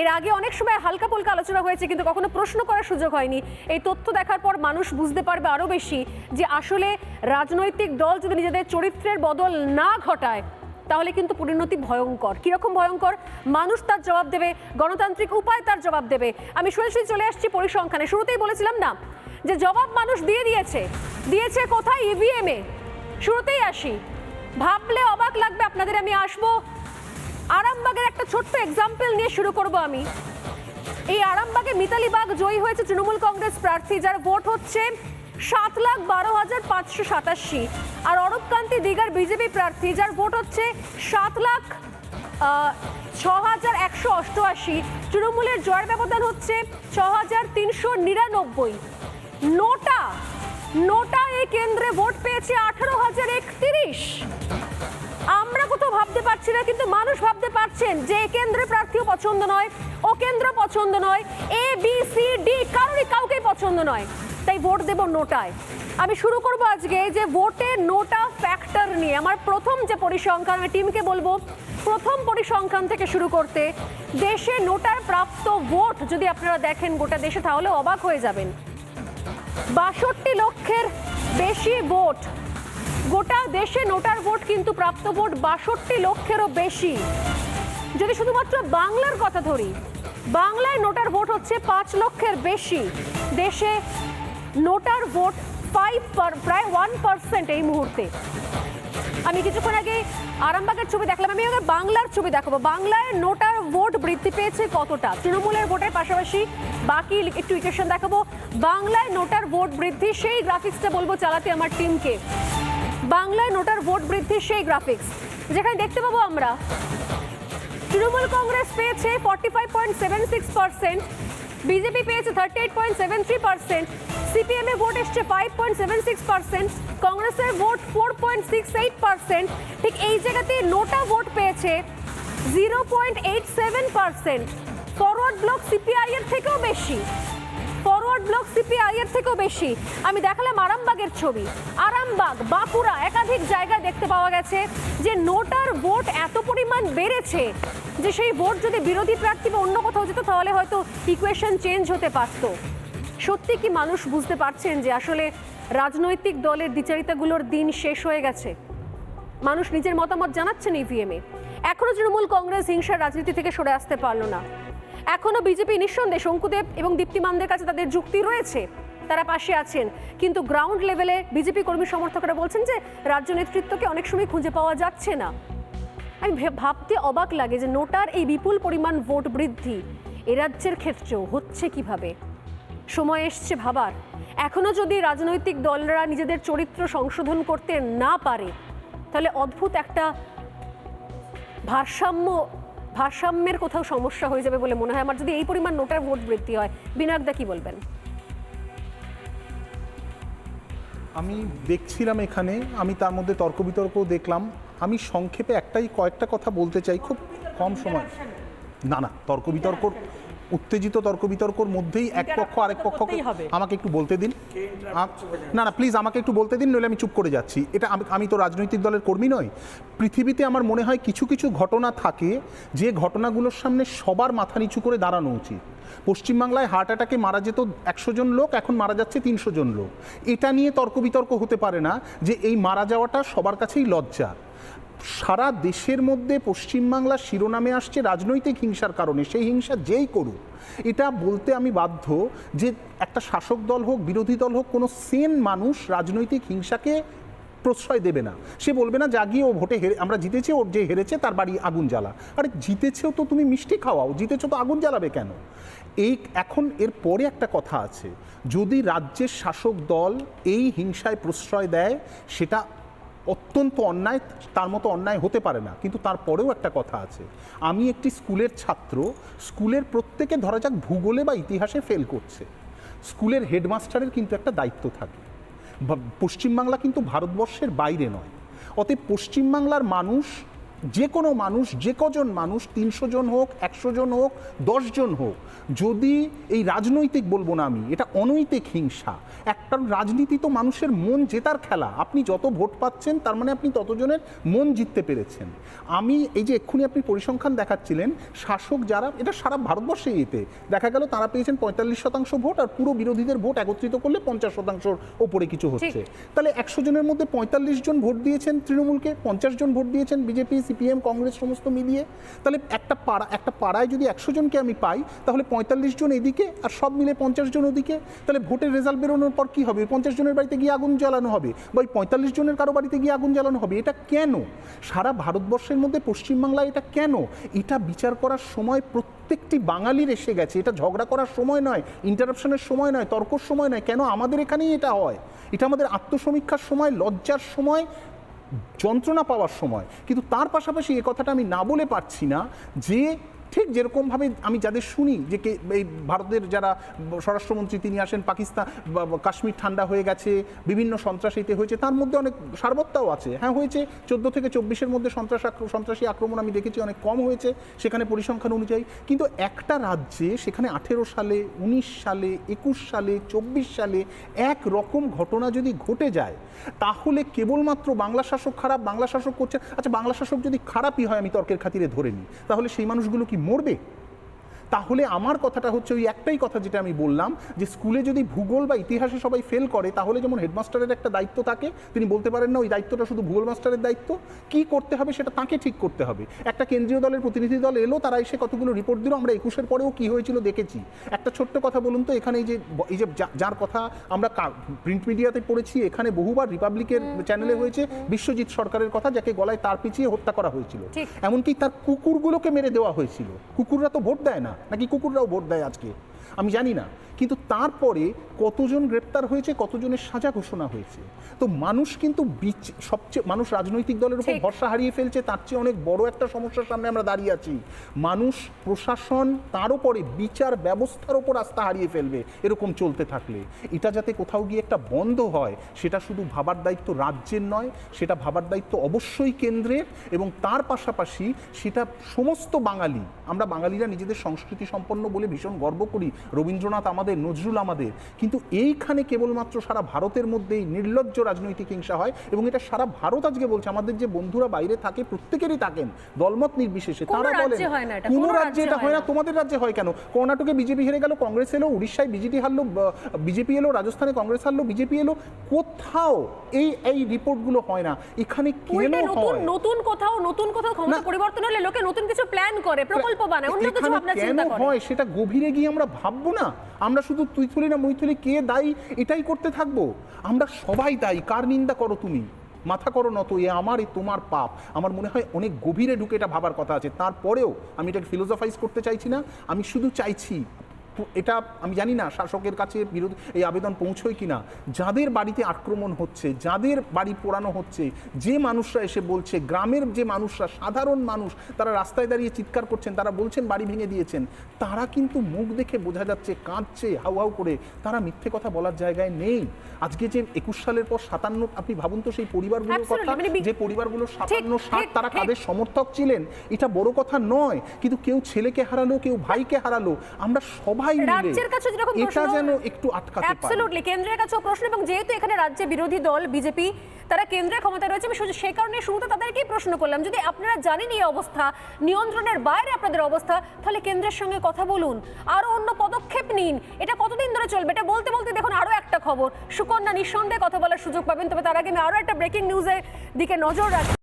এর আগে অনেক সময় হালকা পুলকা আলোচনা হয়েছে, কিন্তু কখনো প্রশ্ন করার সুযোগ হয়নি। এই তথ্য দেখার পর মানুষ বুঝতে পারবে আরও বেশি যে আসলে রাজনৈতিক দল যদি নিজেদের চরিত্রের বদল না ঘটায়, তাহলে কিন্তু পরিণতি ভয়ঙ্কর। কীরকম ভয়ঙ্কর? মানুষ তার জবাব দেবে, গণতান্ত্রিক উপায় তার জবাব দেবে। আমি সরাসরি চলে আসছি পরিসংখ্যানে। শুরুতেই বলেছিলাম না যে জবাব মানুষ দিয়ে দিয়েছে দিয়েছে কোথায়? ইভিএম এ। শুরুতেই আসি। ভাবলে অবাক লাগবে আপনাদের, আমি আসব আরামবাগের একটা ছোট্ট এক্সাম্পল নিয়ে শুরু করব আমি। এই আরামবাগে মিতালি বাগ জয়ী হয়েছে তৃণমূল কংগ্রেস প্রার্থী, যার ভোট হচ্ছে সাত লাখ বারো হাজার পাঁচশো সাতাশি। আর অরূপকান্তি দিগার বিজেপি প্রার্থী, যার ভোট হচ্ছে সাত লাখ ছ হাজার একশো অষ্টআশি। তৃণমূলের জয়ের ব্যবধান হচ্ছে ছ হাজার তিনশো নিরানব্বই। নোটা নোটা এই কেন্দ্রে ভোট পেয়েছে আঠারো হাজার একত্রিশ। পারছেন যে কেন্দ্রে প্রার্থীও পছন্দ নয়, ও কেন্দ্র পছন্দ নয় এ বি সি ডি কারোরই কাউকেই পছন্দ নয়। তাই ভোট দেব নোটায়। আমি শুরু করব আজকে যে ভোটে নোটা ফ্যাক্টর নিয়ে। আমার প্রথম যে পরিসংখ্যান, আমি টিমকে বলব, প্রথম পরিসংখ্যান থেকে শুরু করতে দেশে নোটার প্রাপ্ত ভোট যদি আপনারা দেখেন গোটা দেশে, তাহলে অবাক হয়ে যাবেন। বাষট্টি লক্ষের বেশি ভোট, গোটা দেশে নোটার ভোট কিন্তু প্রাপ্ত ভোট বাষট্টি লক্ষেরও বেশি। যদি শুধুমাত্র বাংলার কথা ধরি, বাংলায় নোটার ভোট হচ্ছে পাঁচ লক্ষের বেশি। দেশে নোটার ভোট ফাইভ প্রায় ওয়ান পার্সেন্ট এই মুহূর্তে। আমি কিছুক্ষণ আগে আরামবাগের ছবি দেখলাম, আমি এবার বাংলার ছবি দেখাবো। বাংলায় নোটার ভোট বৃদ্ধি পেয়েছে কতটা? তৃণমূলের ভোটের পাশাপাশি বাকি একটু ইকুয়েশন দেখাবো। বাংলায় নোটার ভোট বৃদ্ধি, সেই গ্রাফিক্সটা বলব চালাতে আমার টিমকে বাংলায় নোটার ভোট বৃদ্ধি, সেই গ্রাফিক্স যেখানে দেখতে পাবো আমরা তৃণমূল কংগ্রেস পেয়েছে forty five point seven six percent BJP পেয়েছে thirty eight point seven three percent সিপিএমে vote এসছে five point seven six percent কংগ্রেসের vote four point six eight percent ঠিক এই জায়গাতে নোটা ভোট পেয়েছে zero point eight seven percent Forward Bloc CPI এর থেকেও বেশি। ফরওয়ার্ড ব্লক সিপিআই এর থেকেও বেশি। আমি দেখালাম আরামবাগের ছবি। আরামবাগ, বাঁকুড়া একাধিক জায়গায় দেখতে পাওয়া গেছে যে নোটার ভোট এত পরিমাণ বেড়েছে যে সেই ভোট যদি বিরোধী প্রার্থী বা অন্য কোথাও যেত, তাহলে হয়তো ইকুয়েশন চেঞ্জ হতে পারত। সত্যি কি মানুষ বুঝতে পারছেন যে আসলে রাজনৈতিক দলের দ্বিচারিতাগুলোর দিন শেষ হয়ে গেছে? মানুষ নিজের মতামত জানাচ্ছেন ইভিএমে এখনও তৃণমূল কংগ্রেস হিংসার রাজনীতি থেকে সরে আসতে পারল না। এখনও বিজেপি নিঃসন্দেহে শঙ্কুদেব এবং দীপ্তিমানদের কাছে তাদের যুক্তি রয়েছে। তারা পাশে আছেন। কিন্তু গ্রাউন্ড লেভেলে বিজেপি কর্মী সমর্থকরা বলছেন যে, রাজ্য নেতৃত্বকে অনেক সময় খুঁজে পাওয়া যাচ্ছে না। আমি ভাবতে অবাক লাগে যে নোটার এই বিপুল পরিমাণ ভোট বৃদ্ধি এ রাজ্যের ক্ষেত্রেও হচ্ছে কীভাবে? সময় এসছে ভাবার। এখনও যদি রাজনৈতিক দলরা নিজেদের চরিত্র সংশোধন করতে না পারে, তাহলে অদ্ভুত একটা ভারসাম্য ভারসাম্যের কোথাও সমস্যা হয়ে যাবে বলে মনে হয়। আমার যদি এই পরিমাণ নোটার ভোট বৃদ্ধি হয়, বিনায়কদা কি বলবেন? আমি দেখছিলাম এখানে, আমি তার মধ্যে তর্ক বিতর্ক দেখলাম। আমি সংক্ষেপে একটাই কয়েকটা কথা বলতে চাই, খুব কম সময়। না না তর্ক বিতর্ক উত্তেজিত তর্ক বিতর্কর মধ্যেই এক পক্ষ আরেক পক্ষ আমাকে একটু বলতে দিন। না না প্লিজ আমাকে একটু বলতে দিন নইলে আমি চুপ করে যাচ্ছি। এটা আমি আমি তো রাজনৈতিক দলের কর্মী নই। পৃথিবীতে আমার মনে হয় কিছু কিছু ঘটনা থাকে যে ঘটনাগুলোর সামনে সবার মাথা নিচু করে দাঁড়ানো উচিত। পশ্চিমবাংলায় হার্ট অ্যাটাকে মারা যেত একশো জন লোক এখন মারা যাচ্ছে তিনশো জন লোক। এটা নিয়ে তর্ক বিতর্ক হতে পারে না যে এই মারা যাওয়াটা সবার কাছেই লজ্জা। সারা দেশের মধ্যে পশ্চিমবাংলার শিরোনামে আসছে রাজনৈতিক হিংসার কারণে। সেই হিংসা যেই করুক, এটা বলতে আমি বাধ্য যে একটা শাসক দল হোক, বিরোধী দল হোক, কোনো সেন মানুষ রাজনৈতিক হিংসাকে প্রশ্রয় দেবে না। সে বলবে না, জাগিয়ে ও ভোটে হেরে আমরা জিতেছি, ওর যে হেরেছে তার বাড়ি আগুন জ্বালা। আরে জিতেছেও তো তুমি মিষ্টি খাওয়াও, জিতেছো তো আগুন জ্বালাবে কেন? এই এখন এর পরে একটা কথা আছে। যদি রাজ্যের শাসক দল এই হিংসায় প্রশ্রয় দেয়, সেটা অত্যন্ত অন্যায়, তার মতো অন্যায় হতে পারে না। কিন্তু তারপরেও একটা কথা আছে। আমি একটি স্কুলের ছাত্র, স্কুলের প্রত্যেকে ধরা যাক ভূগোলে বা ইতিহাসে ফেল করছে। স্কুলের হেডমাস্টারের কিন্তু একটা দায়িত্ব থাকে। পশ্চিমবাংলা কিন্তু ভারতবর্ষের বাইরে নয়। অতএব পশ্চিমবাংলার মানুষ যে কোনো মানুষ যে কজন মানুষ তিনশো জন হোক একশো জন হোক জন হোক যদি এই রাজনৈতিক বলব না আমি এটা অনৈতিক হিংসা। একটা রাজনীতি তো মানুষের মন জেতার খেলা। আপনি যত ভোট পাচ্ছেন তার মানে আপনি ততজনের মন জিততে পেরেছেন। আমি এই যে এক্ষুনি আপনি পরিসংখ্যান দেখাচ্ছিলেন শাসক যারা এটা সারা ভারতবর্ষে এতে। দেখা গেল তারা পেয়েছেন পঁয়তাল্লিশ শতাংশ ভোট আর পুরো বিরোধীদের ভোট একত্রিত করলে পঞ্চাশ শতাংশর ওপরে কিছু হচ্ছে। তাহলে একশো জনের মধ্যে পঁয়তাল্লিশ জন ভোট দিয়েছেন তৃণমূলকে পঞ্চাশ জন ভোট দিয়েছেন বিজেপি সিপিএম, কংগ্রেস সমস্ত মিলিয়ে, তাহলে একটা পাড়া, একটা পাড়ায় যদি একশো জনকে আমি পাই, তাহলে পঁয়তাল্লিশ জন এদিকে আর সব মিলে পঞ্চাশ জন ওদিকে, তাহলে ভোটের রেজাল্ট বেরোনোর পর কী হবে? পঞ্চাশ জনের বাড়িতে গিয়ে আগুন জ্বালানো হবে? বা ওই পঁয়তাল্লিশ জনের কারও বাড়িতে গিয়ে আগুন জ্বালানো হবে? এটা কেন? সারা ভারতবর্ষের মধ্যে পশ্চিমবাংলায় এটা কেন? এটা বিচার করার সময় প্রত্যেকটি বাঙালির এসে গেছে। এটা ঝগড়া করার সময় নয় ইন্টারাপশনের সময় নয়, তর্কর সময় নয়। কেন আমাদের এখানেই এটা হয়? এটা আমাদের আত্মসমীক্ষার সময়, লজ্জার সময় যন্ত্রণা পাওয়ার সময়। কিন্তু তার পাশাপাশি এ কথাটা আমি না বলে পারছি না যে ঠিক যেরকমভাবে আমি যাদের শুনি, যে কে, এই ভারতের যারা স্বরাষ্ট্রমন্ত্রী তিনি আসেন, পাকিস্তান কাশ্মীর ঠান্ডা হয়ে গেছে, বিভিন্ন সন্ত্রাসীতে হয়েছে, তার মধ্যে অনেক সার্বত্তাও আছে। হ্যাঁ হয়েছে, চোদ্দ থেকে চব্বিশের মধ্যে সন্ত্রাস সন্ত্রাসী আক্রমণ আমি দেখেছি, অনেক কম হয়েছে, সেখানে পরিসংখ্যান অনুযায়ী। কিন্তু একটা রাজ্যে সেখানে আঠেরো সালে, উনিশ সালে, একুশ সালে, চব্বিশ সালে এক রকম ঘটনা যদি ঘটে যায়, তাহলে কেবলমাত্র বাংলা শাসক খারাপ, বাংলা শাসক করছে আচ্ছা বাংলা শাসক যদি খারাপই হয়, আমি তর্কের খাতিরে ধরে নিই, তাহলে সেই মানুষগুলো কি মরবে? তাহলে আমার কথাটা হচ্ছে ওই একটাই কথা যেটা আমি বললাম যে স্কুলে যদি ভূগোল বা ইতিহাসে সবাই ফেল করে তাহলে যেমন হেডমাস্টারের একটা দায়িত্ব থাকে তিনি বলতে পারেন না ওই দায়িত্বটা শুধু ভূগোল মাস্টারের দায়িত্ব কি করতে হবে সেটা তাকে ঠিক করতে হবে। একটা কেন্দ্রীয় দলের প্রতিনিধি দল এলো তারা এসে কতগুলো রিপোর্ট দিল আমরা একুশের পরেও কি হয়েছিল দেখেছি। একটা ছোট্ট কথা বলুন তো এখানে এই যে এই যে যার কথা আমরা প্রিন্ট মিডিয়াতে পড়েছি এখানে বহুবার রিপাবলিকের চ্যানেলে হয়েছে বিশ্বজিৎ সরকারের কথা যাকে গলায় তার পিছিয়ে হত্যা করা হয়েছিল। এমনকি তার কুকুরগুলোকে মেরে দেওয়া হয়েছিল। কুকুররা তো ভোট দেয় না। নাকি কুকুররাও ভোট দেয় আজকে? আমি জানি না। কিন্তু তারপরে কতজন গ্রেপ্তার হয়েছে কতজনের সাজা ঘোষণা হয়েছে? তো মানুষ কিন্তু বিচ- সবচেয়ে মানুষ রাজনৈতিক দলের উপর ভরসা হারিয়ে ফেলছে তার চেয়ে অনেক বড় একটা সমস্যার সামনে আমরা দাঁড়িয়ে আছি। মানুষ প্রশাসন তার উপরে বিচার ব্যবস্থার উপর আস্থা হারিয়ে ফেলবে এরকম চলতে থাকলে। এটা যাতে কোথাও গিয়ে একটা বন্ধ হয় সেটা শুধু ভাবার দায়িত্ব রাজ্যের নয় সেটা ভাবার দায়িত্ব অবশ্যই কেন্দ্রের এবং তার পাশাপাশি সেটা সমস্ত বাঙালি আমরা বাঙালিরা নিজেদের সংস্কৃতি সম্পন্ন বলে ভীষণ গর্ব করি রবীন্দ্রনাথ আমাদের নজরুল আমাদের। কিন্তু এইখানে কেবলমাত্র সারা ভারতের মধ্যেই নির্লজ্জ রাজনৈতিক হিংসা হয় এবং এটা সারা ভারত আজকে বলছে। আমাদের যে বন্ধুরা বাইরে থাকে প্রত্যেকেরই থাকেন দলমত নির্বিশেষে। তারা বলেন কোনো রাজ্যে এটা হয় না। তোমাদের রাজ্যে হয় কেন? কর্ণাটকে বিজেপি হেরে গেল কংগ্রেস এলো উড়িষ্যায় বিজেপি হারলো বিজেপি এলো রাজস্থানে কংগ্রেস হারলো বিজেপি এলো কোথাও এই এই রিপোর্টগুলো হয় না। এখানে কেন নতুন হয়? নতুন কোথাও নতুন কোথাও ক্ষমতা পরিবর্তন হলে লোকে নতুন কিছু প্ল্যান করে প্রকল্প বানায় অন্য কিছু ভাবনা চিন্তা করে। হয়? সেটা গভীরে গিয়ে আমরা ভাববো না? আমরা শুধু তুই তুলি না মুইথুলি কে দায়ী? এটাই করতে থাকব। আমরা সবাই দায়ী। কার নিন্দা করো তুমি? মাথা করো নত, এ আমার এ তোমার পাপ। আমার মনে হয় অনেক গভীরে ঢুকে এটা ভাবার কথা আছে। তারপরেও আমি এটাকে ফিলোসফাইজ করতে চাইছি না। আমি শুধু চাইছি এটা আমি জানি না শাসকের কাছে বিরোধী এই আবেদন পৌঁছয় কিনা। যাদের বাড়িতে আক্রমণ হচ্ছে যাদের বাড়ি পোড়ানো হচ্ছে যে মানুষরা এসে বলছে গ্রামের যে মানুষরা সাধারণ মানুষ তারা রাস্তায় দাঁড়িয়ে চিৎকার করছেন তারা বলছেন বাড়ি ভেঙে দিয়েছেন তারা কিন্তু মুখ দেখে বোঝা যাচ্ছে কাঁদছে হাউ হাউ করে। তারা মিথ্যে কথা বলার জায়গায় নেই। আজকে যে একুশ সালের পর সাতান্ন আপনি ভাবুন তো সেই পরিবারগুলোর কথা মানে যে পরিবারগুলো সাতান্ন ষাট তারা। কাদের সমর্থক ছিলেন এটা বড় কথা নয় কিন্তু কেউ ছেলেকে হারালো কেউ ভাইকে হারালো আমরা সবাই মিলে রাজ্যের কাছে যেরকম এটা যেন একটু আটকাতে পারি। অ্যাবসলিউটলি কেন্দ্রের কাছেও প্রশ্ন এবং যেহেতু এখানে রাজ্যে বিরোধী দল বিজেপি তারা কেন্দ্রের ক্ষমতায় রয়েছে আমি শুধু সেই কারণে শুরুতে তাদেরকেই প্রশ্ন করলাম যদি আপনারা জানেন এই অবস্থা নিয়ন্ত্রণের বাইরে আপনাদের অবস্থা তাহলে কেন্দ্রের সঙ্গে কথা বলুন আরও অন্য পদক্ষেপ নিন এটা কতদিন ধরে চলবে? এটা বলতে বলতে দেখুন আরও একটা খবর সুকন্যা নিঃসন্দেহে কথা বলার সুযোগ পাবেন তবে তার আগে আমি আরও একটা ব্রেকিং নিউজের দিকে নজর রাখি।